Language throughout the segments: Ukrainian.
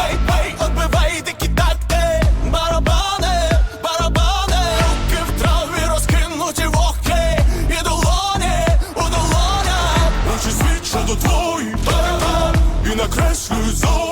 бей, бей, отбивай, іди кидати барабани, барабани, руки в траві розкинуті і долоні, у зону.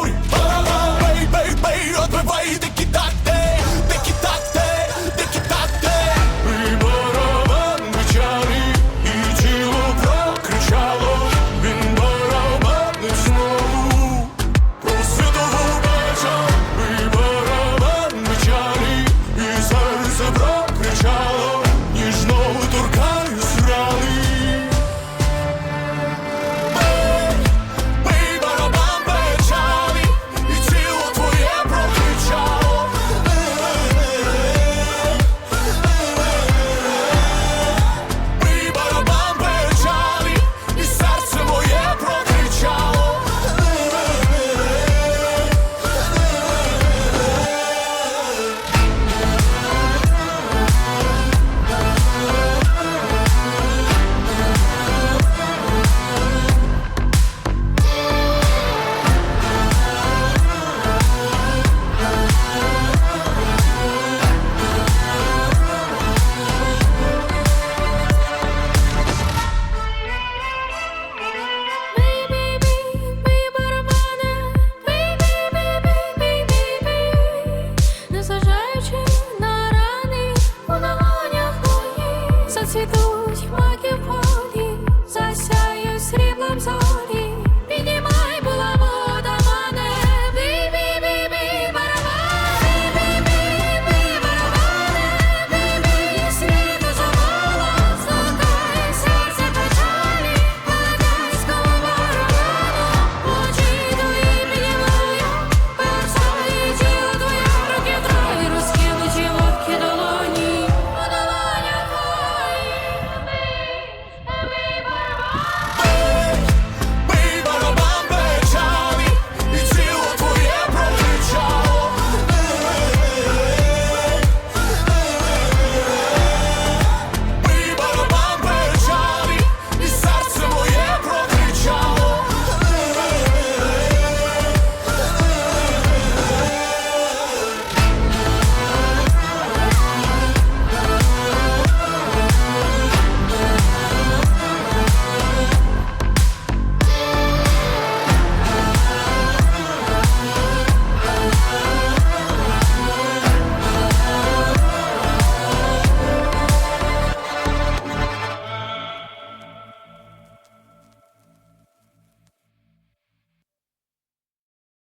цветуть мои